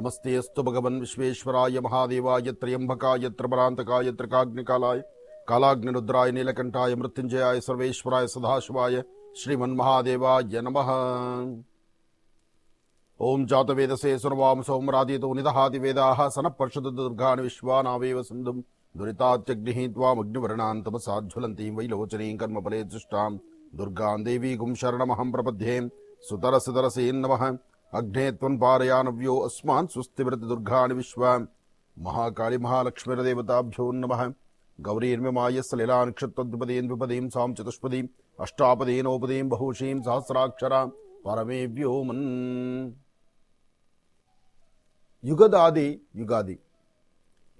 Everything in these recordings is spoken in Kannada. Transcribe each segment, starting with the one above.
नमस्तेऽस्तु भगवन् विश्वेश्वराय महादेवाय त्र्यम्बकाय त्रिभरान्तकाय त्रिकाग्निकालाय कालाग्निरुद्राय, नीलकण्ठाय मृत्युञ्जयाय सर्वेश्वराय, सदाशिवाय, श्रीमन्महादेवाय नमः। ओम जातवेदसे सुनवाम सोमरादितो निदहाति वेदाः सनः पर्षदुर्गान् विश्वानावेव सिन्धुम्, दुरितात्यग्निः त्वामग्निवर्णान् तपसाज्ज्वलन्तीं वैलोचनीं कर्मफले दृष्टां दुर्गां देवीगुं शरणमहं प्रपद्ये सुतरसुतरसेन् नमः। ನಮಃ ಅಗ್ನೇ ತ್ವನ್ಪಾರಯಾನವ್ಯೋ ಅಸ್ಮಾನ್ ಸುಸ್ತಿವೃತ ದುರ್ಗಾಣಿ ವಿಶ್ವ ಮಹಾಕಾಳಿ ಮಹಾಲಕ್ಷ್ಮೀರದೇವತಾಭ್ಯೋ ನಮಃ ಗೌರೀರ್ಮ್ಯಮಾಯ ಸಲಿಲಾ ನಕ್ಷತ್ರದ್ವಿಪದೀಂ ದ್ವಿಪದೀಂ ಸಾಂ ಚತುಷ್ಪದೀಂ ಅಷ್ಟಾಪದೀನೋಪದೀಂ ಬಹುಶೀಂ ಸಹಸ್ರಾಕ್ಷರ ಪರಮೇ ವ್ಯೋಮನ್ ಯುಗದಾದಿ ಯುಗಾದಿ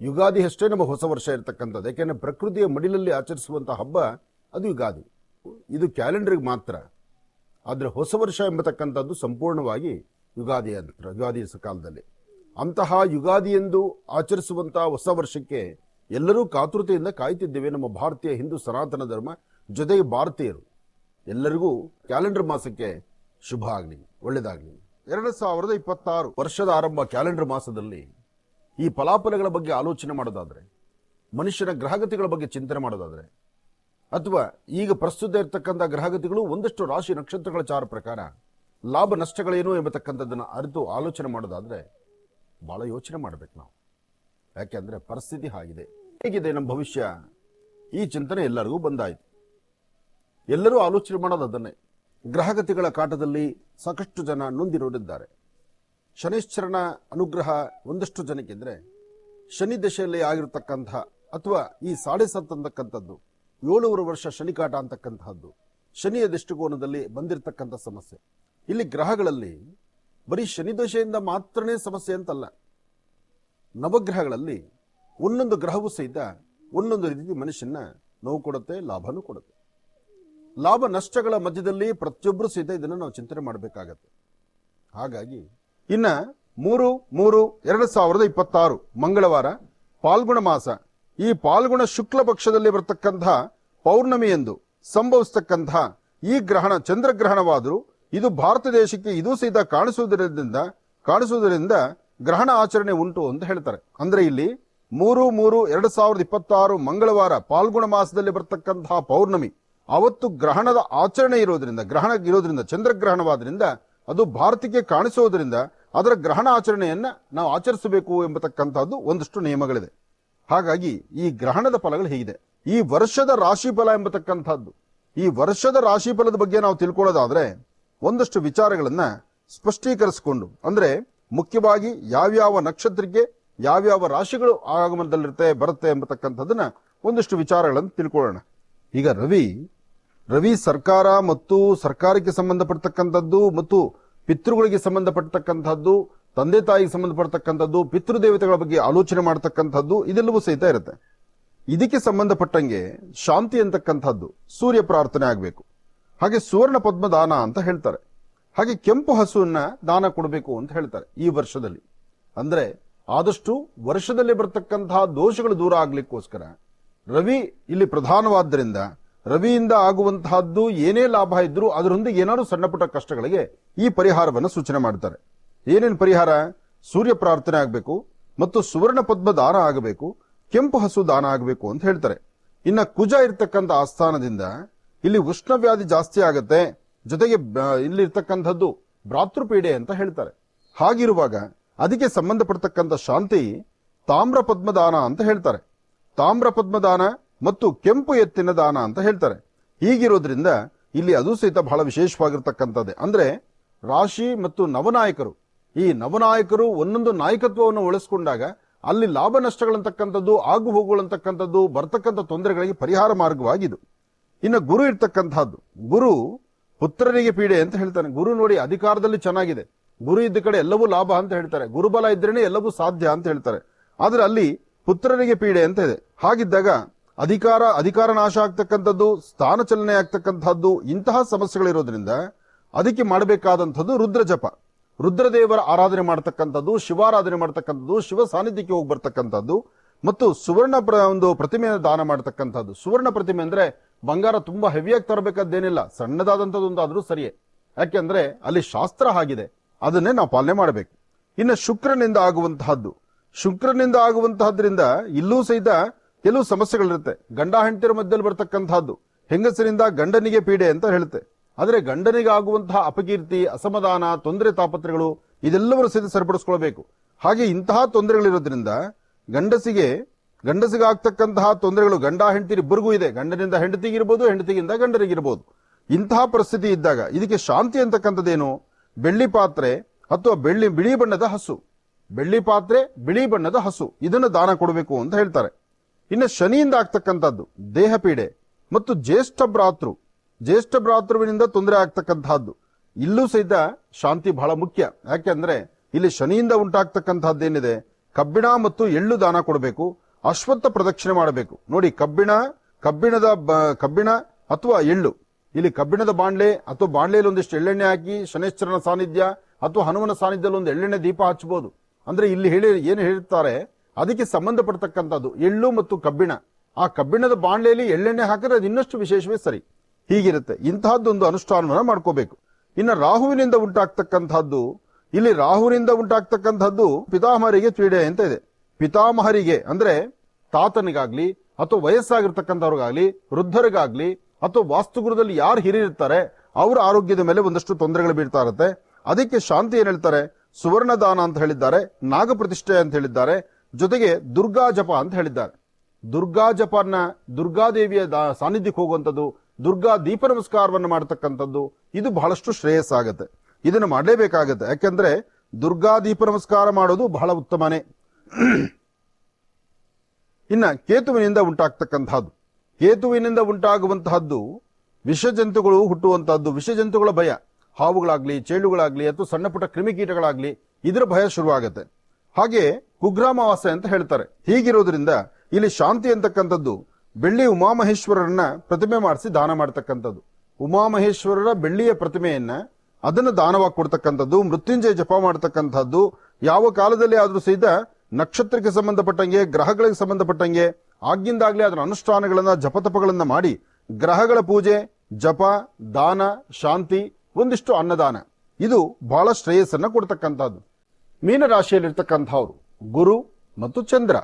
ಯುಗಾದಿ ಅಷ್ಟೇ ನಮ್ಮ ಹೊಸ ವರ್ಷ ಇರತಕ್ಕಂಥದ್ದು ಯಾಕೆಂದ್ರೆ ಪ್ರಕೃತಿಯ ಮಡಿಲಲ್ಲಿ ಆಚರಿಸುವಂಥ ಹಬ್ಬ ಅದು ಯುಗಾದಿ ಇದು ಕ್ಯಾಲೆಂಡರ್ಗೆ ಮಾತ್ರ ಆದರೆ ಹೊಸ ವರ್ಷ ಎಂಬತಕ್ಕಂಥದ್ದು ಸಂಪೂರ್ಣವಾಗಿ ಯುಗಾದಿ ಅಂತ ಯುಗಾದಿ ಕಾಲದಲ್ಲಿ. ಅಂತಹ ಯುಗಾದಿ ಎಂದು ಆಚರಿಸುವಂಥ ಹೊಸ ವರ್ಷಕ್ಕೆ ಎಲ್ಲರೂ ಕಾತುರತೆಯಿಂದ ಕಾಯ್ತಿದ್ದೇವೆ ನಮ್ಮ ಭಾರತೀಯ ಹಿಂದೂ ಸನಾತನ ಧರ್ಮ ಜೊತೆಗೆ ಭಾರತೀಯರು ಎಲ್ಲರಿಗೂ ಕ್ಯಾಲೆಂಡರ್ ಮಾಸಕ್ಕೆ ಶುಭ ಆಗಲಿ, ಒಳ್ಳೆಯದಾಗಲಿ. ಎರಡು ಸಾವಿರದ ಇಪ್ಪತ್ತಾರು ವರ್ಷದ ಆರಂಭ ಕ್ಯಾಲೆಂಡರ್ ಮಾಸದಲ್ಲಿ ಈ ಫಲಾಫಲಗಳ ಬಗ್ಗೆ ಆಲೋಚನೆ ಮಾಡೋದಾದರೆ, ಮನುಷ್ಯನ ಗ್ರಹಗತಿಗಳ ಬಗ್ಗೆ ಚಿಂತನೆ ಮಾಡೋದಾದರೆ, ಅಥವಾ ಈಗ ಪ್ರಸ್ತುತ ಇರತಕ್ಕಂಥ ಗ್ರಹಗತಿಗಳು ಒಂದಷ್ಟು ರಾಶಿ ನಕ್ಷತ್ರಗಳ ಚಾರ ಪ್ರಕಾರ ಲಾಭ ನಷ್ಟಗಳೇನು ಎಂಬತಕ್ಕಂಥದ್ದನ್ನು ಅರಿತು ಆಲೋಚನೆ ಮಾಡೋದಾದರೆ ಭಾಳ ಯೋಚನೆ ಮಾಡಬೇಕು ನಾವು. ಯಾಕೆಂದರೆ ಪರಿಸ್ಥಿತಿ ಹಾಗಿದೆ. ಹೇಗಿದೆ ನಮ್ಮ ಭವಿಷ್ಯ? ಈ ಚಿಂತನೆ ಎಲ್ಲರಿಗೂ ಬಂದಾಯಿತು. ಎಲ್ಲರೂ ಆಲೋಚನೆ ಮಾಡೋದು ಅದನ್ನೇ. ಗ್ರಹಗತಿಗಳ ಕಾಟದಲ್ಲಿ ಸಾಕಷ್ಟು ಜನ ನೊಂದಿರೋರಿದ್ದಾರೆ. ಶನಿಶ್ಚರನ ಅನುಗ್ರಹ ಒಂದಷ್ಟು ಜನಕ್ಕಿದ್ರೆ ಶನಿ ದಶೆಯಲ್ಲಿ ಆಗಿರತಕ್ಕಂತಹ ಅಥವಾ ಈ ಸಾಡೆ ಸತ್ತು ಅಂತಕ್ಕಂಥದ್ದು, ಏಳುವರೆ ವರ್ಷ ಶನಿಕಾಟ ಅಂತಕ್ಕಂತಹದ್ದು ಶನಿಯ ದೃಷ್ಟಿಕೋನದಲ್ಲಿ ಬಂದಿರತಕ್ಕಂಥ ಸಮಸ್ಯೆ. ಇಲ್ಲಿ ಗ್ರಹಗಳಲ್ಲಿ ಬರೀ ಶನಿ ದಶೆಯಿಂದ ಮಾತ್ರನೇ ಸಮಸ್ಯೆ ಅಂತಲ್ಲ. ನವಗ್ರಹಗಳಲ್ಲಿ ಒಂದೊಂದು ಗ್ರಹವೂ ಸಹಿತ ಒಂದೊಂದು ರೀತಿ ಮನುಷ್ಯನ ನೋವು ಕೊಡುತ್ತೆ, ಲಾಭನೂ ಕೊಡುತ್ತೆ. ಲಾಭ ನಷ್ಟಗಳ ಮಧ್ಯದಲ್ಲಿ ಪ್ರತಿಯೊಬ್ಬರು ಸಹಿತ ಇದನ್ನು ನಾವು ಚಿಂತನೆ ಮಾಡಬೇಕಾಗತ್ತೆ. ಹಾಗಾಗಿ ಇನ್ನ ಮೂರು ಮೂರು, ಎರಡು ಸಾವಿರದ ಇಪ್ಪತ್ತಾರು ಮಂಗಳವಾರ ಪಾಲ್ಗುಣ ಮಾಸ. ಈ ಪಾಲ್ಗುಣ ಶುಕ್ಲ ಪಕ್ಷದಲ್ಲಿ ಬರತಕ್ಕಂತಹ ಪೌರ್ಣಮಿ ಎಂದು ಸಂಭವಿಸತಕ್ಕಂತಹ ಈ ಗ್ರಹಣ, ಚಂದ್ರಗ್ರಹಣವಾದರೂ ಇದು ಭಾರತ ದೇಶಕ್ಕೆ ಇದು ಸಹಿತ ಕಾಣಿಸುವುದರಿಂದ ಕಾಣಿಸುವುದರಿಂದ ಗ್ರಹಣ ಆಚರಣೆ ಉಂಟು ಅಂತ ಹೇಳ್ತಾರೆ. ಅಂದ್ರೆ ಇಲ್ಲಿ ಮೂರು ಮೂರು ಎರಡು ಸಾವಿರದ ಇಪ್ಪತ್ತಾರು ಮಂಗಳವಾರ ಪಾಲ್ಗುಣ ಮಾಸದಲ್ಲಿ ಬರ್ತಕ್ಕಂತಹ ಪೌರ್ಣಮಿ. ಅವತ್ತು ಗ್ರಹಣದ ಆಚರಣೆ ಇರೋದ್ರಿಂದ, ಗ್ರಹಣ ಇರೋದ್ರಿಂದ, ಚಂದ್ರಗ್ರಹಣವಾದ್ರಿಂದ ಅದು ಭಾರತಕ್ಕೆ ಕಾಣಿಸೋದ್ರಿಂದ ಅದರ ಗ್ರಹಣ ಆಚರಣೆಯನ್ನ ನಾವು ಆಚರಿಸಬೇಕು ಎಂಬತಕ್ಕಂತಹದ್ದು ಒಂದಷ್ಟು ನಿಯಮಗಳಿದೆ. ಹಾಗಾಗಿ ಈ ಗ್ರಹಣದ ಫಲಗಳು ಹೇಗಿದೆ. ಈ ವರ್ಷದ ರಾಶಿಫಲ ಎಂಬತಕ್ಕಂಥದ್ದು ಈ ವರ್ಷದ ರಾಶಿಫಲದ ಬಗ್ಗೆ ನಾವು ತಿಳ್ಕೊಳ್ಳೋದಾದ್ರೆ ಒಂದಷ್ಟು ವಿಚಾರಗಳನ್ನು ಸ್ಪಷ್ಟೀಕರಿಸಿಕೊಂಡು, ಅಂದ್ರೆ ಮುಖ್ಯವಾಗಿ ಯಾವ್ಯಾವ ನಕ್ಷತ್ರಕ್ಕೆ ಯಾವ್ಯಾವ ರಾಶಿಗಳು ಆಗಮನದಲ್ಲಿರುತ್ತೆ, ಬರುತ್ತೆ ಎಂಬತಕ್ಕಂಥದ್ದನ್ನ ಒಂದಷ್ಟು ವಿಚಾರಗಳನ್ನು ತಿಳ್ಕೊಳ್ಳೋಣ. ಈಗ ರವಿ ರವಿ ಸರ್ಕಾರ ಮತ್ತು ಸರ್ಕಾರಕ್ಕೆ ಸಂಬಂಧಪಡ್ತಕ್ಕಂಥದ್ದು ಮತ್ತು ಪಿತೃಗಳಿಗೆ ಸಂಬಂಧಪಟ್ಟತಕ್ಕಂಥದ್ದು ತಂದೆ ತಾಯಿಗೆ ಸಂಬಂಧಪಡ್ತಕ್ಕಂಥದ್ದು, ಪಿತೃದೇವತೆಗಳ ಬಗ್ಗೆ ಆಲೋಚನೆ ಮಾಡತಕ್ಕಂಥದ್ದು, ಇದೆಲ್ಲವೂ ಸಹಿತ ಇರುತ್ತೆ. ಇದಕ್ಕೆ ಸಂಬಂಧಪಟ್ಟಂಗೆ ಶಾಂತಿ ಅಂತಕ್ಕಂಥದ್ದು ಸೂರ್ಯ ಪ್ರಾರ್ಥನೆ ಆಗಬೇಕು. ಹಾಗೆ ಸುವರ್ಣ ಪದ್ಮ ದಾನ ಅಂತ ಹೇಳ್ತಾರೆ. ಹಾಗೆ ಕೆಂಪು ಹಸುವನ್ನ ದಾನ ಕೊಡಬೇಕು ಅಂತ ಹೇಳ್ತಾರೆ ಈ ವರ್ಷದಲ್ಲಿ. ಅಂದ್ರೆ ಆದಷ್ಟು ವರ್ಷದಲ್ಲಿ ಬರ್ತಕ್ಕಂತಹ ದೋಷಗಳು ದೂರ ಆಗ್ಲಿಕ್ಕೋಸ್ಕರ ರವಿ ಇಲ್ಲಿ ಪ್ರಧಾನವಾದ್ದರಿಂದ, ರವಿಯಿಂದ ಆಗುವಂತಹದ್ದು ಏನೇ ಲಾಭ ಇದ್ರೂ ಅದರೊಂದಿಗೆ ಏನಾದ್ರು ಸಣ್ಣಪುಟ್ಟ ಕಷ್ಟಗಳಿಗೆ ಈ ಪರಿಹಾರವನ್ನು ಸೂಚನೆ ಮಾಡ್ತಾರೆ. ಏನೇನು ಪರಿಹಾರ? ಸೂರ್ಯ ಪ್ರಾರ್ಥನೆ ಆಗಬೇಕು ಮತ್ತು ಸುವರ್ಣ ಪದ್ಮ ದಾನ ಆಗಬೇಕು, ಕೆಂಪು ಹಸು ದಾನ ಆಗಬೇಕು ಅಂತ ಹೇಳ್ತಾರೆ. ಇನ್ನ ಕುಜ ಇರತಕ್ಕಂಥ ಆಸ್ಥಾನದಿಂದ ಇಲ್ಲಿ ಉಷ್ಣವ್ಯಾಧಿ ಜಾಸ್ತಿ ಆಗುತ್ತೆ. ಜೊತೆಗೆ ಬ- ಇಲ್ಲಿ ಇರ್ತಕ್ಕಂಥದ್ದು ಭ್ರಾತೃಪೀಡೆ ಅಂತ ಹೇಳ್ತಾರೆ. ಹಾಗಿರುವಾಗ ಅದಕ್ಕೆ ಸಂಬಂಧಪಡ್ತಕ್ಕಂಥ ಶಾಂತಿ ತಾಮ್ರ ಪದ್ಮದಾನ ಅಂತ ಹೇಳ್ತಾರೆ. ತಾಮ್ರ ಪದ್ಮದಾನ ಮತ್ತು ಕೆಂಪು ಎತ್ತಿನ ದಾನ ಅಂತ ಹೇಳ್ತಾರೆ. ಹೀಗಿರೋದ್ರಿಂದ ಇಲ್ಲಿ ಅದು ಸಹಿತ ಬಹಳ ವಿಶೇಷವಾಗಿರ್ತಕ್ಕಂಥದ್ದೇ. ಅಂದ್ರೆ ರಾಶಿ ಮತ್ತು ನವನಾಯಕರು. ಈ ನವನಾಯಕರು ಒಂದೊಂದು ನಾಯಕತ್ವವನ್ನು ಉಳಿಸ್ಕೊಂಡಾಗ ಅಲ್ಲಿ ಲಾಭ ನಷ್ಟಗಳಂತಕ್ಕಂಥದ್ದು ಆಗು ಹೋಗುಗಳಂತಕ್ಕಂಥದ್ದು ಬರ್ತಕ್ಕಂಥ ತೊಂದರೆಗಳಿಗೆ ಪರಿಹಾರ ಮಾರ್ಗವಾಗಿದು ಇನ್ನು ಗುರು ಇರ್ತಕ್ಕಂಥದ್ದು. ಗುರು ಪುತ್ರನಿಗೆ ಪೀಡೆ ಅಂತ ಹೇಳ್ತಾನೆ ಗುರು ನೋಡಿ ಅಧಿಕಾರದಲ್ಲಿ ಚೆನ್ನಾಗಿದೆ. ಗುರು ಇದ್ದ ಕಡೆ ಎಲ್ಲವೂ ಲಾಭ ಅಂತ ಹೇಳ್ತಾರೆ. ಗುರುಬಲ ಇದ್ರೇನೆ ಎಲ್ಲವೂ ಸಾಧ್ಯ ಅಂತ ಹೇಳ್ತಾರೆ. ಆದ್ರೆ ಅಲ್ಲಿ ಪುತ್ರನಿಗೆ ಪೀಡೆ ಅಂತ ಇದೆ. ಹಾಗಿದ್ದಾಗ ಅಧಿಕಾರ ಅಧಿಕಾರ ನಾಶ ಆಗ್ತಕ್ಕಂಥದ್ದು, ಸ್ಥಾನ ಚಲನೆ ಆಗ್ತಕ್ಕಂಥದ್ದು, ಇಂತಹ ಸಮಸ್ಯೆಗಳಿರೋದ್ರಿಂದ ಅದಕ್ಕೆ ಮಾಡಬೇಕಾದಂಥದ್ದು ರುದ್ರ ಜಪ ರುದ್ರದೇವರ ಆರಾಧನೆ ಮಾಡ್ತಕ್ಕಂಥದ್ದು, ಶಿವಾರಾಧನೆ ಮಾಡ್ತಕ್ಕಂಥದ್ದು, ಶಿವ ಸಾನ್ನಿಧ್ಯಕ್ಕೆ ಹೋಗಿ ಬರ್ತಕ್ಕಂಥದ್ದು ಮತ್ತು ಸುವರ್ಣ ಪ್ರ- ಒಂದು ಪ್ರತಿಮೆಯನ್ನು ದಾನ ಮಾಡತಕ್ಕಂಥದ್ದು. ಸುವರ್ಣ ಪ್ರತಿಮೆ ಅಂದರೆ ಬಂಗಾರ ತುಂಬಾ ಹೆವಿಯಾಗಿ ತರಬೇಕಾದ್ದೇನಿಲ್ಲ. ಸಣ್ಣದಾದಂಥದ್ದು ಒಂದಾದರೂ ಸರಿಯೇ. ಯಾಕೆಂದ್ರೆ ಅಲ್ಲಿ ಶಾಸ್ತ್ರ ಆಗಿದೆ. ಅದನ್ನೇ ನಾವು ಪಾಲನೆ ಮಾಡಬೇಕು. ಇನ್ನು ಶುಕ್ರನಿಂದ ಆಗುವಂತಹದ್ದು. ಶುಕ್ರನಿಂದ ಆಗುವಂತಹದ್ರಿಂದ ಇಲ್ಲೂ ಸಹಿತ ಕೆಲವು ಸಮಸ್ಯೆಗಳಿರುತ್ತೆ. ಗಂಡ ಹೆಂಡತಿರ ಮಧ್ಯದಲ್ಲಿ ಬರ್ತಕ್ಕಂಥದ್ದು. ಹೆಂಗಸರಿಂದ ಗಂಡನಿಗೆ ಪೀಡೆ ಅಂತ ಹೇಳುತ್ತೆ. ಆದರೆ ಗಂಡನಿಗೆ ಆಗುವಂತಹ ಅಪಕೀರ್ತಿ, ಅಸಮಾಧಾನ, ತೊಂದರೆ ತಾಪತ್ರಗಳು ಇದೆಲ್ಲವರೂ ಸಹಿತ ಸರಿಪಡಿಸ್ಕೊಳ್ಬೇಕು. ಹಾಗೆ ಇಂತಹ ತೊಂದರೆಗಳಿರೋದ್ರಿಂದ ಗಂಡಸಿಗೆ ಗಂಡಸಿಗೆ ಆಗ್ತಕ್ಕಂತಹ ತೊಂದರೆಗಳು, ಗಂಡ, ಹೆಂಡತಿ ಇಬ್ಬರಿಗೂ ಇದೆ. ಗಂಡನಿಂದ ಹೆಂಡತಿಗಿರ್ಬೋದು ಹೆಂಡತಿಗಿಂದ ಗಂಡನಿಗಿರ್ಬೋದು ಇಂತಹ ಪರಿಸ್ಥಿತಿ ಇದ್ದಾಗ ಇದಕ್ಕೆ ಶಾಂತಿ ಅಂತಕ್ಕಂಥದ್ದೇನು? ಬೆಳ್ಳಿ ಪಾತ್ರೆ ಅಥವಾ ಬೆಳ್ಳಿ, ಬಿಳಿ ಬಣ್ಣದ ಹಸು. ಬೆಳ್ಳಿ ಪಾತ್ರೆ, ಬಿಳಿ ಬಣ್ಣದ ಹಸು. ಇದನ್ನು ದಾನ ಕೊಡಬೇಕು ಅಂತ ಹೇಳ್ತಾರೆ. ಇನ್ನು ಶನಿಯಿಂದ ಆಗ್ತಕ್ಕಂಥದ್ದು ದೇಹ ಪೀಡೆ ಮತ್ತು ಜ್ಯೇಷ್ಠ ಭ್ರಾತೃ. ಜ್ಯೇಷ್ಠ ಭ್ರಾತೃವಿನಿಂದ ತೊಂದರೆ ಆಗ್ತಕ್ಕಂತಹದ್ದು ಇಲ್ಲೂ ಸಹಿತ ಶಾಂತಿ ಬಹಳ ಮುಖ್ಯ. ಯಾಕೆಂದ್ರೆ ಇಲ್ಲಿ ಶನಿಯಿಂದ ಉಂಟಾಗ್ತಕ್ಕಂತಹದ್ದೇನಿದೆ ಕಬ್ಬಿಣ ಮತ್ತು ಎಳ್ಳು ದಾನ ಕೊಡಬೇಕು ಅಶ್ವತ್ಥ ಪ್ರದಕ್ಷಿಣೆ ಮಾಡಬೇಕು. ನೋಡಿ, ಕಬ್ಬಿಣ, ಕಬ್ಬಿಣದ ಕಬ್ಬಿಣ ಅಥವಾ ಎಳ್ಳು. ಇಲ್ಲಿ ಕಬ್ಬಿಣದ ಬಾಣ್ಲೆ ಅಥವಾ ಬಾಂಡ್ಲೆಯಲ್ಲಿ ಒಂದಿಷ್ಟು ಎಳ್ಳೆಣ್ಣೆ ಹಾಕಿ, ಶನೇಶ್ವರನ ಸಾನ್ನಿಧ್ಯ ಅಥವಾ ಹನುಮನ ಸಾನ್ನಿಧ್ಯದಲ್ಲಿ ಒಂದು ಎಳ್ಳೆಣ್ಣೆ ದೀಪ ಹಚ್ಚಬಹುದು. ಅಂದ್ರೆ ಇಲ್ಲಿ ಹೇಳಿ, ಏನು ಹೇಳುತ್ತಾರೆ ಅದಕ್ಕೆ ಸಂಬಂಧಪಡ್ತಕ್ಕಂಥದ್ದು ಎಳ್ಳು ಮತ್ತು ಕಬ್ಬಿಣ. ಆ ಕಬ್ಬಿಣದ ಬಾಣ್ಲೆಯಲ್ಲಿ ಎಳ್ಳೆಣ್ಣೆ ಹಾಕಿದ್ರೆ ಅದು ಇನ್ನಷ್ಟು ವಿಶೇಷವೇ ಸರಿ. ಹೀಗಿರುತ್ತೆ. ಇಂತಹದ್ದೊಂದು ಅನುಷ್ಠಾನವನ್ನು ಮಾಡ್ಕೋಬೇಕು. ಇನ್ನು ರಾಹುವಿನಿಂದ ಉಂಟಾಗ್ತಕ್ಕಂಥದ್ದು ಇಲ್ಲಿ ರಾಹುವಿನಿಂದ ಉಂಟಾಗ್ತಕ್ಕಂಥದ್ದು ಪಿತಾಮಹರಿಗೆ ಪೀಡೆ ಅಂತ ಇದೆ. ಪಿತಾಮಹರಿಗೆ ಅಂದ್ರೆ ತಾತನಿಗಾಗ್ಲಿ ಅಥವಾ ವಯಸ್ಸಾಗಿರ್ತಕ್ಕಂಥವ್ರಿಗಾಗ್ಲಿ, ವೃದ್ಧರಿಗಾಗ್ಲಿ ಅಥವಾ ವಾಸ್ತುಗುರದಲ್ಲಿ ಯಾರು ಹಿರಿಯಿರ್ತಾರೆ ಅವರ ಆರೋಗ್ಯದ ಮೇಲೆ ಒಂದಷ್ಟು ತೊಂದರೆಗಳು ಬೀಳ್ತಾ ಇರುತ್ತೆ. ಅದಕ್ಕೆ ಶಾಂತಿ ಏನ್ ಹೇಳ್ತಾರೆ? ಸುವರ್ಣದಾನ ಅಂತ ಹೇಳಿದ್ದಾರೆ ನಾಗ ಪ್ರತಿಷ್ಠೆ ಅಂತ ಹೇಳಿದ್ದಾರೆ, ಜೊತೆಗೆ ದುರ್ಗಾ ಜಪ ಅಂತ ಹೇಳಿದ್ದಾರೆ. ದುರ್ಗಾ ಜಪನ ದುರ್ಗಾದೇವಿಯ ಸಾನ್ನಿಧ್ಯಕ್ಕೆ ಹೋಗುವಂಥದ್ದು, ದುರ್ಗಾ ದೀಪ ನಮಸ್ಕಾರವನ್ನು ಮಾಡತಕ್ಕಂಥದ್ದು, ಇದು ಬಹಳಷ್ಟು ಶ್ರೇಯಸ್ಸಾಗತ್ತೆ. ಇದನ್ನು ಮಾಡಲೇಬೇಕಾಗತ್ತೆ. ಯಾಕೆಂದ್ರೆ ದುರ್ಗಾದೀಪ ನಮಸ್ಕಾರ ಮಾಡೋದು ಬಹಳ ಉತ್ತಮನೇ. ಇನ್ನ ಕೇತುವಿನಿಂದ ಉಂಟಾಗ್ತಕ್ಕಂಥದ್ದು. ಕೇತುವಿನಿಂದ ಉಂಟಾಗುವಂತಹದ್ದು ವಿಷಜಂತುಗಳು ಹುಟ್ಟುವಂತಹದ್ದು. ವಿಷಜಂತುಗಳ ಭಯ. ಹಾವುಗಳಾಗ್ಲಿ, ಚೇಳುಗಳಾಗ್ಲಿ, ಅಥವಾ ಸಣ್ಣ ಪುಟ್ಟ ಕ್ರಿಮಿಕೀಟಗಳಾಗ್ಲಿ, ಇದರ ಭಯ ಶುರುವಾಗುತ್ತೆ. ಹಾಗೆ ಕುಗ್ರಾಮವಾಸ ಅಂತ ಹೇಳ್ತಾರೆ. ಹೀಗಿರೋದ್ರಿಂದ ಇಲ್ಲಿ ಶಾಂತಿ ಅಂತಕ್ಕಂಥದ್ದು ಬೆಳ್ಳಿ ಉಮಾಮಹೇಶ್ವರರನ್ನ ಪ್ರತಿಮೆ ಮಾಡಿಸಿ ದಾನ ಮಾಡತಕ್ಕಂಥದ್ದು. ಉಮಾಮಹೇಶ್ವರರ ಬೆಳ್ಳಿಯ ಪ್ರತಿಮೆಯನ್ನ ಅದನ್ನು ದಾನವಾಗಿ ಕೊಡ್ತಕ್ಕಂಥದ್ದು, ಮೃತ್ಯುಂಜಯ ಜಪ ಮಾಡತಕ್ಕಂಥದ್ದು, ಯಾವ ಕಾಲದಲ್ಲಿ ಆದರೂ ಸಹಿತ ನಕ್ಷತ್ರಕ್ಕೆ ಸಂಬಂಧಪಟ್ಟಂಗೆ, ಗ್ರಹಗಳಿಗೆ ಸಂಬಂಧಪಟ್ಟಂಗೆ, ಆಗಿಂದಾಗ್ಲೇ ಅದರ ಅನುಷ್ಠಾನಗಳನ್ನು, ಜಪತಪಗಳನ್ನು ಮಾಡಿ ಗ್ರಹಗಳ ಪೂಜೆ, ಜಪ, ದಾನ, ಶಾಂತಿ, ಒಂದಿಷ್ಟು ಅನ್ನದಾನ. ಇದು ಬಹಳ ಶ್ರೇಯಸ್ಸನ್ನ ಕೊಡ್ತಕ್ಕಂಥದ್ದು. ಮೀನರಾಶಿಯಲ್ಲಿರ್ತಕ್ಕಂಥವ್ರು ಗುರು ಮತ್ತು ಚಂದ್ರ.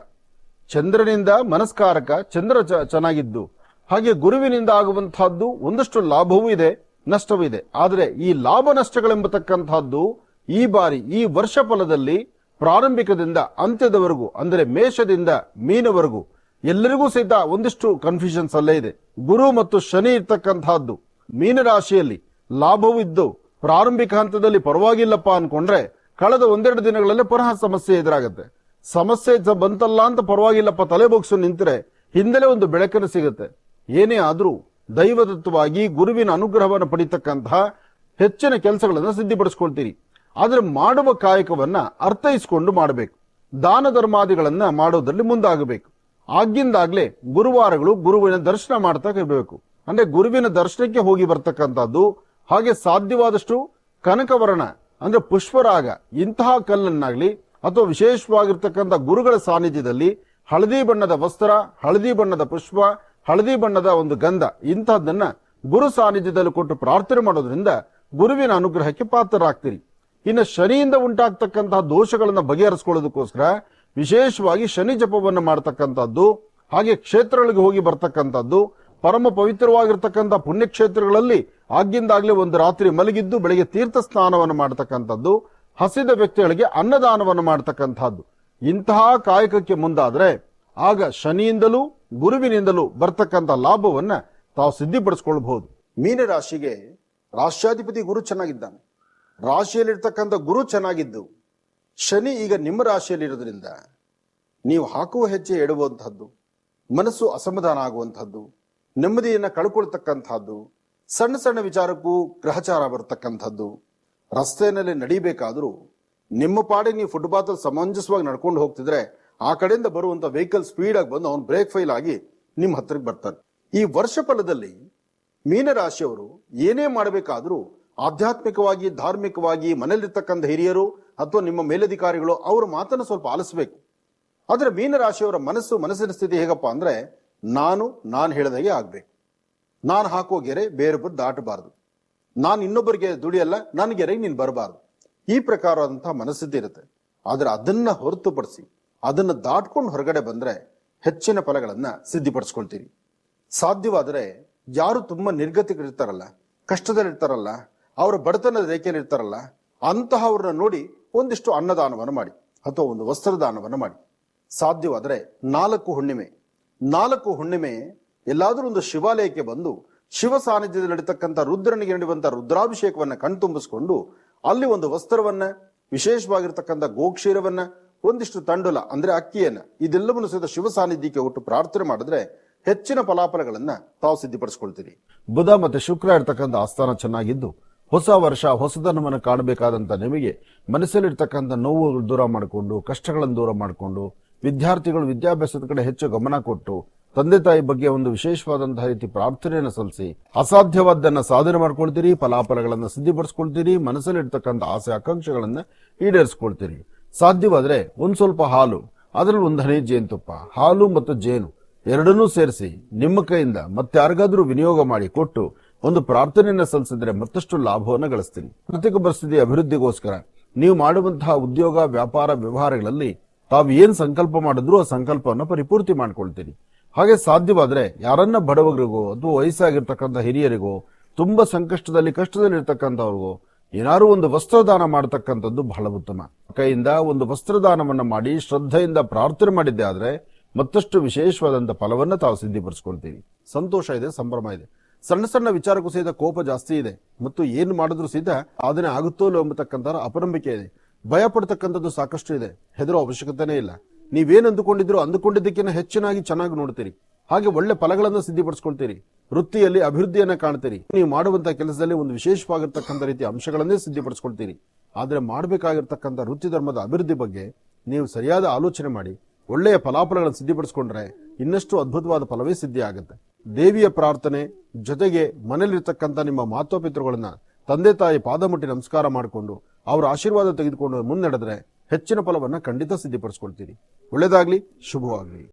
ಚಂದ್ರನಿಂದ ಮನಸ್ಕಾರಕ, ಚಂದ್ರ ಚೆನ್ನಾಗಿದ್ದು. ಹಾಗೆ ಗುರುವಿನಿಂದ ಆಗುವಂತಹದ್ದು ಒಂದಷ್ಟು ಲಾಭವೂ ಇದೆ. ನಷ್ಟವೂ ಇದೆ ಆದರೆ ಈ ಲಾಭ ನಷ್ಟಗಳೆಂಬತಕ್ಕಂತಹದ್ದು ಈ ಬಾರಿ, ಈ ವರ್ಷ ಫಲದಲ್ಲಿ ಪ್ರಾರಂಭಿಕದಿಂದ ಅಂತ್ಯದವರೆಗೂ, ಅಂದರೆ ಮೇಷದಿಂದ ಮೀನವರೆಗೂ ಎಲ್ಲರಿಗೂ ಸಹಿತ ಒಂದಿಷ್ಟು ಕನ್ಫ್ಯೂಷನ್ಸ್ ಅಲ್ಲೇ ಇದೆ. ಗುರು ಮತ್ತು ಶನಿ ಇರ್ತಕ್ಕಂತಹದ್ದು ಮೀನರಾಶಿಯಲ್ಲಿ ಲಾಭವಿದ್ದು ಪ್ರಾರಂಭಿಕ ಹಂತದಲ್ಲಿ ಪರವಾಗಿಲ್ಲಪ್ಪ ಅನ್ಕೊಂಡ್ರೆ ಕಳೆದ ಒಂದೆರಡು ದಿನಗಳಲ್ಲಿ ಪುನಃ ಸಮಸ್ಯೆ ಎದುರಾಗುತ್ತೆ. ಸಮಸ್ಯೆ ಬಂತಲ್ಲ ಅಂತ ಪರವಾಗಿಲ್ಲಪ್ಪ ತಲೆ ಬೋಗ್ಸು ನಿಂತರೆ ಹಿಂದಲೇ ಒಂದು ಬೆಳಕನ್ನು ಸಿಗುತ್ತೆ. ಏನೇ ಆದ್ರೂ ದೈವದತ್ತವಾಗಿ ಗುರುವಿನ ಅನುಗ್ರಹವನ್ನು ಪಡಿತಕ್ಕಂತಹ ಹೆಚ್ಚಿನ ಕೆಲಸಗಳನ್ನು ಸಿದ್ಧಿಪಡಿಸ್ಕೊಳ್ತೀರಿ. ಆದರೆ ಮಾಡುವ ಕಾಯಕವನ್ನ ಅರ್ಥೈಸಿಕೊಂಡು ಮಾಡಬೇಕು. ದಾನ ಧರ್ಮಾದಿಗಳನ್ನ ಮಾಡೋದ್ರಲ್ಲಿ ಮುಂದಾಗಬೇಕು. ಆಗಿಂದಾಗ್ಲೇ ಗುರುವಾರಗಳು ಗುರುವಿನ ದರ್ಶನ ಮಾಡ್ತಾ ಇರಬೇಕು. ಅಂದ್ರೆ ಗುರುವಿನ ದರ್ಶನಕ್ಕೆ ಹೋಗಿ ಬರ್ತಕ್ಕಂಥದ್ದು ಹಾಗೆ ಸಾಧ್ಯವಾದಷ್ಟು ಕನಕವರ್ಣ, ಅಂದ್ರೆ ಪುಷ್ಪರಾಗ, ಇಂತಹ ಕಲ್ಲನ್ನಾಗ್ಲಿ ಅಥವಾ ವಿಶೇಷವಾಗಿರ್ತಕ್ಕಂಥ ಗುರುಗಳ ಸಾನ್ನಿಧ್ಯದಲ್ಲಿ ಹಳದಿ ಬಣ್ಣದ ವಸ್ತ್ರ, ಹಳದಿ ಬಣ್ಣದ ಪುಷ್ಪ ಹಳದಿ ಬಣ್ಣದ ಒಂದು ಗಂಧ. ಇಂತಹದ್ದನ್ನ ಗುರು ಸಾನ್ನಿಧ್ಯದಲ್ಲಿ ಕೊಟ್ಟು ಪ್ರಾರ್ಥನೆ ಮಾಡೋದ್ರಿಂದ ಗುರುವಿನ ಅನುಗ್ರಹಕ್ಕೆ ಪಾತ್ರರಾಗ್ತೀರಿ. ಇನ್ನು ಶನಿಯಿಂದ ಉಂಟಾಗ್ತಕ್ಕಂತಹ ದೋಷಗಳನ್ನ ಬಗೆಹರಿಸ್ಕೊಳ್ಳೋದಕ್ಕೋಸ್ಕರ ವಿಶೇಷವಾಗಿ ಶನಿ ಜಪವನ್ನು ಮಾಡತಕ್ಕಂಥದ್ದು, ಹಾಗೆ ಕ್ಷೇತ್ರಗಳಿಗೆ ಹೋಗಿ ಬರ್ತಕ್ಕಂಥದ್ದು, ಪರಮ ಪವಿತ್ರವಾಗಿರ್ತಕ್ಕಂಥ ಪುಣ್ಯಕ್ಷೇತ್ರಗಳಲ್ಲಿ ಆಗಿಂದಾಗಲೇ ಒಂದು ರಾತ್ರಿ ಮಲಗಿದ್ದು ಬೆಳಗ್ಗೆ ತೀರ್ಥ ಸ್ನಾನವನ್ನು ಮಾಡತಕ್ಕಂಥದ್ದು, ಹಸಿದ ವ್ಯಕ್ತಿಗಳಿಗೆ ಅನ್ನದಾನವನ್ನು ಮಾಡತಕ್ಕಂಥದ್ದು. ಇಂತಹ ಕಾಯಕಕ್ಕೆ ಮುಂದಾದರೆ ಆಗ ಶನಿಯಿಂದಲೂ ಗುರುವಿನಿಂದಲೂ ಬರ್ತಕ್ಕಂಥ ಲಾಭವನ್ನ ತಾವು ಸಿದ್ಧಿಪಡಿಸ್ಕೊಳ್ಬಹುದು ಮೀನರಾಶಿಗೆ ರಾಷ್ಟ್ರಾಧಿಪತಿ ಗುರು ಚೆನ್ನಾಗಿದ್ದಾನೆ. ರಾಶಿಯಲ್ಲಿರ್ತಕ್ಕಂಥ ಗುರು ಚೆನ್ನಾಗಿದ್ದು, ಶನಿ ಈಗ ನಿಮ್ಮ ರಾಶಿಯಲ್ಲಿರೋದ್ರಿಂದ ನೀವು ಹಾಕುವ ಹೆಜ್ಜೆ ಎಡುವಂಥದ್ದು ಮನಸ್ಸು ಅಸಮಾಧಾನ ಆಗುವಂಥದ್ದು ನೆಮ್ಮದಿಯನ್ನು ಕಳ್ಕೊಳ್ತಕ್ಕಂಥದ್ದು ಸಣ್ಣ ಸಣ್ಣ ವಿಚಾರಕ್ಕೂ ಗ್ರಹಚಾರ ಬರ್ತಕ್ಕಂಥದ್ದು ರಸ್ತೆಯಲ್ಲಿ ನಡಿಬೇಕಾದರೂ ನಿಮ್ಮ ಪಾಡಿ ನೀವು ಫುಟ್ಪಾತ್ ಸಮಂಜಸವಾಗಿ ನಡ್ಕೊಂಡು ಹೋಗ್ತಿದ್ರೆ ಆ ಕಡೆಯಿಂದ ಬರುವಂತ ವೆಹಿಕಲ್ ಸ್ಪೀಡ್ ಆಗಿ ಬಂದು ಅವನು ಬ್ರೇಕ್ ಫೈಲ್ ಆಗಿ ನಿಮ್ಮ ಹತ್ರಕ್ಕೆ ಬರ್ತಾನೆ. ಈ ವರ್ಷ ಫಲದಲ್ಲಿ ಮೀನರಾಶಿಯವರು ಏನೇ ಮಾಡಬೇಕಾದ್ರೂ ಆಧ್ಯಾತ್ಮಿಕವಾಗಿ, ಧಾರ್ಮಿಕವಾಗಿ, ಮನೆಯಲ್ಲಿರ್ತಕ್ಕಂಥ ಹಿರಿಯರು ಅಥವಾ ನಿಮ್ಮ ಮೇಲಧಿಕಾರಿಗಳು ಅವರ ಮಾತನ್ನು ಸ್ವಲ್ಪ ಆಲಿಸಬೇಕು. ಆದರೆ ಮೀನರಾಶಿಯವರ ಮನಸ್ಸು, ಮನಸ್ಸಿನ ಸ್ಥಿತಿ ಹೇಗಪ್ಪ ಅಂದ್ರೆ ನಾನು ನಾನು ಹೇಳಿದಾಗೆ ಆಗ್ಬೇಕು. ನಾನು ಹಾಕೋ ಗೆರೆ ಬೇರೊಬ್ಬರು ದಾಟಬಾರದು. ನಾನು ಇನ್ನೊಬ್ಬರಿಗೆ ದುಡಿಯಲ್ಲ ನನ್ನ ಗೆರೆಗೆ ನೀನು ಬರಬಾರದು. ಈ ಪ್ರಕಾರವಾದಂತಹ ಮನಸ್ಥಿತಿ ಇರುತ್ತೆ. ಆದರೆ ಅದನ್ನ ಹೊರತುಪಡಿಸಿ ಅದನ್ನ ದಾಟ್ಕೊಂಡು ಹೊರಗಡೆ ಬಂದರೆ ಹೆಚ್ಚಿನ ಫಲಗಳನ್ನು ಸಿದ್ಧಿಪಡಿಸ್ಕೊಳ್ತೀರಿ. ಸಾಧ್ಯವಾದರೆ ಯಾರು ತುಂಬ ನಿರ್ಗತಿಗಳಿರ್ತಾರಲ್ಲ ಕಷ್ಟದಲ್ಲಿರ್ತಾರಲ್ಲ, ಅವರ ಬಡತನದ ರೇಖೆಯಲ್ಲಿ ಇರ್ತಾರಲ್ಲ, ಅಂತಹವ್ರನ್ನ ನೋಡಿ ಒಂದಿಷ್ಟು ಅನ್ನದಾನವನ್ನು ಮಾಡಿ ಅಥವಾ ಒಂದು ವಸ್ತ್ರದಾನವನ್ನು ಮಾಡಿ. ಸಾಧ್ಯವಾದರೆ ನಾಲ್ಕು ಹುಣ್ಣಿಮೆ. ನಾಲ್ಕು ಹುಣ್ಣಿಮೆ ಎಲ್ಲಾದರೂ ಒಂದು ಶಿವಾಲಯಕ್ಕೆ ಬಂದು ಶಿವ ಸಾನ್ನಿಧ್ಯದಲ್ಲಿ ನಡೀತಕ್ಕಂಥ ರುದ್ರನಿಗೆ ನಡೆಯುವಂಥ ರುದ್ರಾಭಿಷೇಕವನ್ನು ಕಣ್ತುಂಬಿಸ್ಕೊಂಡು ಅಲ್ಲಿ ಒಂದು ವಸ್ತ್ರವನ್ನು, ವಿಶೇಷವಾಗಿರ್ತಕ್ಕಂಥ ಗೋಕ್ಷೀರವನ್ನ ಒಂದಿಷ್ಟು ತಂಡುಲ, ಅಂದ್ರೆ ಅಕ್ಕಿಯನ್ನ, ಇದೆಲ್ಲವನ್ನು ಸಹಿತ ಶಿವ ಸಾನ್ನಿಧ್ಯಕ್ಕೆ ಒಟ್ಟು ಪ್ರಾರ್ಥನೆ ಮಾಡಿದ್ರೆ ಹೆಚ್ಚಿನ ಫಲಾಫಲಗಳನ್ನ ತಾವು ಸಿದ್ಧಿಪಡಿಸ್ಕೊಳ್ತೀರಿ. ಬುಧ ಮತ್ತೆ ಶುಕ್ರ ಇರ್ತಕ್ಕಂಥ ಆಸ್ಥಾನ ಚೆನ್ನಾಗಿದ್ದು, ಹೊಸ ವರ್ಷ ಹೊಸದನ್ನು ಕಾಣಬೇಕಾದಂತ ನಿಮಗೆ ಮನಸ್ಸಲ್ಲಿರ್ತಕ್ಕಂಥ ನೋವು ದೂರ ಮಾಡಿಕೊಂಡು, ಕಷ್ಟಗಳನ್ನು ದೂರ ಮಾಡಿಕೊಂಡು, ವಿದ್ಯಾರ್ಥಿಗಳು ವಿದ್ಯಾಭ್ಯಾಸದ ಕಡೆ ಹೆಚ್ಚು ಗಮನ ಕೊಟ್ಟು, ತಂದೆ ತಾಯಿ ಬಗ್ಗೆ ಒಂದು ವಿಶೇಷವಾದಂತಹ ರೀತಿ ಪ್ರಾರ್ಥನೆಯನ್ನು ಸಲ್ಲಿಸಿ, ಅಸಾಧ್ಯವಾದ್ದನ್ನ ಸಾಧನೆ ಮಾಡ್ಕೊಳ್ತೀರಿ, ಫಲಾಫಲಗಳನ್ನು ಸಿದ್ಧಿಪಡಿಸ್ಕೊಳ್ತೀರಿ, ಮನಸ್ಸಲ್ಲಿರ್ತಕ್ಕಂಥ ಆಸೆ, ಆಕಾಂಕ್ಷೆಗಳನ್ನ ಈಡೇರಿಸ್ಕೊಳ್ತೀರಿ. ಸಾಧ್ಯವಾದ್ರೆ ಒಂದು ಸ್ವಲ್ಪ ಹಾಲು. ಅದರಲ್ಲಿ ಒಂದು ಹನಿ ಜೇನುತುಪ್ಪ, ಹಾಲು ಮತ್ತು ಜೇನು ಎರಡನ್ನೂ ಸೇರಿಸಿ ನಿಮ್ಮ ಕೈಯಿಂದ ಮತ್ತಾರಿಗಾದರೂ ವಿನಿಯೋಗ ಮಾಡಿ ಕೊಟ್ಟು ಒಂದು ಪ್ರಾರ್ಥನೆಯನ್ನ ಸಲ್ಲಿಸಿದ್ರೆ ಮತ್ತಷ್ಟು ಲಾಭವನ್ನು ಗಳಿಸ್ತೀನಿ. ಆರ್ಥಿಕ ಪರಿಸ್ಥಿತಿ ಅಭಿವೃದ್ಧಿಗೋಸ್ಕರ ನೀವು ಮಾಡುವಂತಹ ಉದ್ಯೋಗ, ವ್ಯಾಪಾರ, ವ್ಯವಹಾರಗಳಲ್ಲಿ ತಾವು ಏನು ಸಂಕಲ್ಪ ಮಾಡಿದ್ರು ಆ ಸಂಕಲ್ಪವನ್ನು ಪರಿಪೂರ್ತಿ ಮಾಡ್ಕೊಳ್ತೀನಿ. ಹಾಗೆ ಸಾಧ್ಯವಾದರೆ ಯಾರನ್ನ ಬಡವರಿಗೋ ಅಥವಾ ವಯಸ್ಸಾಗಿರ್ತಕ್ಕಂಥ ಹಿರಿಯರಿಗೋ, ತುಂಬಾ ಸಂಕಷ್ಟದಲ್ಲಿ ಕಷ್ಟದಲ್ಲಿ ಇರ್ತಕ್ಕಂಥವ್ರಿಗೋ ಏನಾದ್ರು ಒಂದು ವಸ್ತ್ರದಾನ ಮಾಡತಕ್ಕಂಥದ್ದು ಬಹಳ ಉತ್ತಮ. ಕೈಯಿಂದ ಒಂದು ವಸ್ತ್ರದಾನವನ್ನು ಮಾಡಿ ಶ್ರದ್ಧೆಯಿಂದ ಪ್ರಾರ್ಥನೆ ಮಾಡಿದ್ದೆ ಆದರೆ ಮತ್ತಷ್ಟು ವಿಶೇಷವಾದಂಥ ಫಲವನ್ನ ತಾವು ಸಿದ್ಧಿಪಡಿಸ್ಕೊಳ್ತೀವಿ. ಸಂತೋಷ ಇದೆ, ಸಂಭ್ರಮ ಇದೆ. ಸಣ್ಣ ಸಣ್ಣ ವಿಚಾರಕ್ಕೂ ಸಹಿತ ಕೋಪ ಜಾಸ್ತಿ ಇದೆ. ಮತ್ತು ಏನು ಮಾಡಿದ್ರು ಸಹಿತ ಅದನ್ನೇ ಆಗುತ್ತೋ ಇಲ್ಲೋ ಎಂಬತಕ್ಕಂಥ ಅಪನಂಬಿಕೆ ಇದೆ. ಭಯ ಪಡ್ತಕ್ಕಂಥದ್ದು ಸಾಕಷ್ಟು ಇದೆ. ಹೆದರೋ ಅವಶ್ಯಕತೆನೇ ಇಲ್ಲ. ನೀವೇನು ಅಂದುಕೊಂಡಿದ್ರು ಅಂದುಕೊಂಡಿದ್ದಕ್ಕಿಂತ ಹೆಚ್ಚಿನಾಗಿ ಚೆನ್ನಾಗಿ ನೋಡ್ತೀರಿ. ಹಾಗೆ ಒಳ್ಳೆ ಫಲಗಳನ್ನು ಸಿದ್ಧಿಪಡಿಸ್ಕೊಳ್ತೀರಿ. ವೃತ್ತಿಯಲ್ಲಿ ಅಭಿವೃದ್ಧಿಯನ್ನ ಕಾಣ್ತೀರಿ. ನೀವು ಮಾಡುವಂತಹ ಕೆಲಸದಲ್ಲಿ ಒಂದು ವಿಶೇಷವಾಗಿರ್ತಕ್ಕಂಥ ರೀತಿಯ ಅಂಶಗಳನ್ನೇ ಸಿದ್ಧಿಪಡಿಸ್ಕೊಳ್ತೀರಿ. ಆದರೆ ಮಾಡಬೇಕಾಗಿರ್ತಕ್ಕಂಥ ವೃತ್ತಿ ಧರ್ಮದ ಅಭಿವೃದ್ಧಿ ಬಗ್ಗೆ ನೀವು ಸರಿಯಾದ ಆಲೋಚನೆ ಮಾಡಿ, ಒಳ್ಳೆಯ ಫಲಾಫಲಗಳನ್ನು ಸಿದ್ಧಿಪಡಿಸ್ಕೊಂಡ್ರೆ ಇನ್ನಷ್ಟು ಅದ್ಭುತವಾದ ಫಲವೇ ಸಿದ್ಧಿ ದೇವಿಯ ಪ್ರಾರ್ಥನೆ, ಜೊತೆಗೆ ಮನೆಯಲ್ಲಿರ್ತಕ್ಕಂಥ ನಿಮ್ಮ ಮಾತಾಪಿತೃಗಳನ್ನ ತಂದೆ ತಾಯಿ ಪಾದ ಮುಟ್ಟಿ ನಮಸ್ಕಾರ ಮಾಡಿಕೊಂಡು, ಅವರ ಆಶೀರ್ವಾದ ತೆಗೆದುಕೊಂಡು ಮುನ್ನಡೆದ್ರೆ ಹೆಚ್ಚಿನ ಫಲವನ್ನ ಖಂಡಿತ ಸಿದ್ಧಿಪಡಿಸ್ಕೊಳ್ತೀರಿ. ಒಳ್ಳೇದಾಗ್ಲಿ ಶುಭವಾಗ್ಲಿ.